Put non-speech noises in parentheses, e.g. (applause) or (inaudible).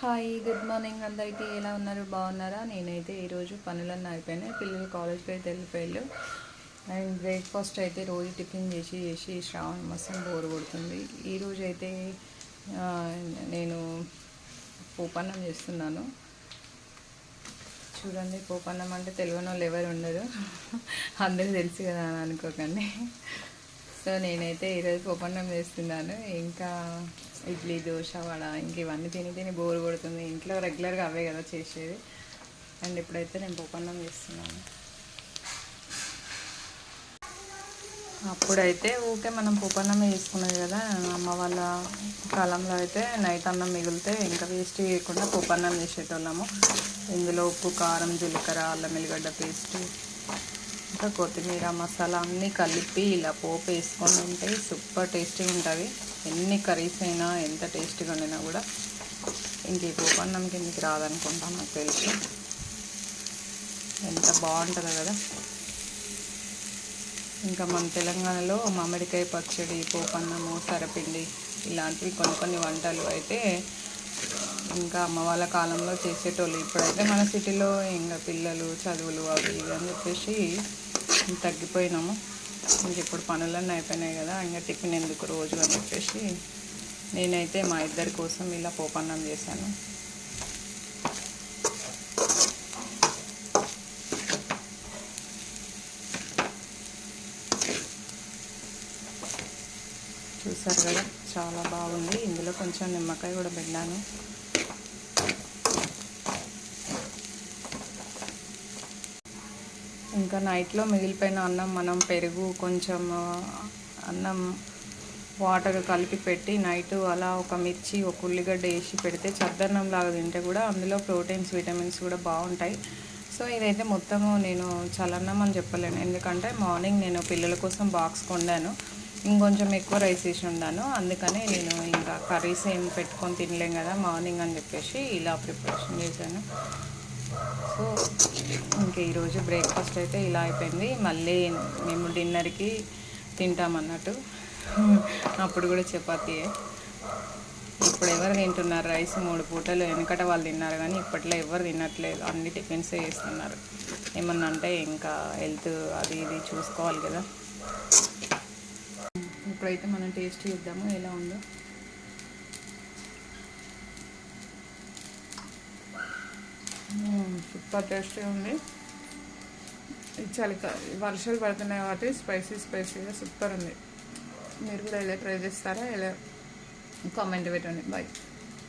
Hi good morning. అందరికీ ఎలా ఉన్నారు? బాగున్నారా? నేనైతే ఈరోజు పనులన్నీ అయిపోయినాయి. పిల్లలు కాలేజ్కి అయితే వెళ్ళిపోయారు. అండ్ బ్రేక్ఫాస్ట్ అయితే రోజు టిఫిన్ చేసి చేసి శ్రావణ మాసం బోర్ కొడుతుంది. ఈరోజు అయితే నేను పోపన్నం చేస్తున్నాను. చూడండి పోపన్నం అంటే తెలియని వాళ్ళు ఎవరు ఉండరు. (laughs) అందరూ తెలుసు కదా అని అనుకోకండి. సో నేనైతే ఈరోజు పోపన్నం చేస్తున్నాను. ఇంకా ఇడ్లీ దోశ వడ ఇంక ఇవన్నీ తిని తిని బోర్ కొడుతుంది. ఇంట్లో రెగ్యులర్గా అవే కదా చేసేది. అండ్ ఇప్పుడైతే నేను పోపన్నం చేస్తున్నాను. అప్పుడైతే ఊకే మనం పోపన్నం వేసుకున్నది కదా. అమ్మ వాళ్ళ కాలంలో అయితే నైట్ అన్నం మిగిలితే ఇంకా వేస్ట్ చేయకుండా ఉపన్నం చేసేటోళ్ళము. ఇందులో ఉప్పు కారం జీలకర్ర అల్లం ఎల్లిగడ్డ పేస్ట్ ఇంకా కొత్తిమీర మసాలా అన్నీ కలిపి ఇలా పోపు వేసుకొని ఉంటే సూపర్ టేస్టీగా ఉంటుంది. ఎన్ని కర్రీస్ అయినా ఎంత టేస్టీగా వండినా కూడా ఇంకే పోపు అన్నం కిందకి రాదనుకుంటా నాకు తెలుసు. ఎంత బాగుంటుందో కదా. ఇంకా మన తెలంగాణలో మామిడికాయ పచ్చడి పోపన్నము సరపిండి ఇలాంటివి కొన్ని కొన్ని వంటలు అయితే ఇంకా అమ్మ వాళ్ళ కాలంలో చేసేటోళ్ళు. ఇప్పుడైతే మన సిటీలో ఇంకా పిల్లలు చదువులు అవి ఇవి అని చెప్పేసి తగ్గిపోయినాము. ఇంక ఇప్పుడు పనులన్నీ అయిపోయినాయి కదా ఇంకా టిఫిన్ ఎందుకు రోజు అని చెప్పేసి నేనైతే మా ఇద్దరి కోసం ఇలా పోపన్నం చేశాను. చూసారు కదా చాలా బాగుంది. ఇందులో కొంచెం నిమ్మకాయ కూడా పెట్టాను ఇంకా నైట్లో మిగిలిపోయిన అన్నం మనం పెరుగు కొంచెం అన్నం వాటర్ కలిపి పెట్టి నైట్ అలా ఒక మిర్చి ఒక ఉల్లిగడ్డ వేసి పెడితే చద్దన్నం లాగా తింటే కూడా అందులో ప్రోటీన్స్ విటమిన్స్ కూడా బాగుంటాయి. సో ఇదైతే మొత్తము నేను చల్లన్నం అని చెప్పలేను. ఎందుకంటే మార్నింగ్ నేను పిల్లల కోసం బాక్స్ కొండాను ఇంకొంచెం ఎక్కువ రైస్ వేసి ఉన్నాను అందుకని నేను ఇంకా కర్రీస్ ఏం పెట్టుకొని తినలేం కదా మార్నింగ్ అని చెప్పేసి ఇలా ప్రిపరేషన్ చేశాను. సో ఇంకా ఈరోజు బ్రేక్ఫాస్ట్ అయితే ఇలా అయిపోయింది. మళ్ళీ మేము డిన్నర్కి తింటామన్నట్టు అప్పుడు కూడా చపాతీయే. ఇప్పుడు ఎవరు తింటున్నారు? రైస్ మూడు పూటలు వెనకట వాళ్ళు తిన్నారు కానీ ఇప్పట్లో ఎవరు తినట్లేదు. అన్ని టిఫిన్సే చేస్తున్నారు. ఏమన్నా అంటే ఇంకా హెల్త్ అది ఇది చూసుకోవాలి కదా. ఇప్పుడైతే మనం టేస్ట్ చేద్దాము. ఎలా ఉందో. సూపర్ టేస్టీ ఉంది. ఇది చలిక వర్షాలు పడుతున్నాయి కాబట్టి స్పైసీ స్పైసీగా సూపర్ ఉంది. మీరు కూడా ఇలా ట్రై చేస్తారా? ఇలా కామెంట్ పెట్టండి. బాయ్.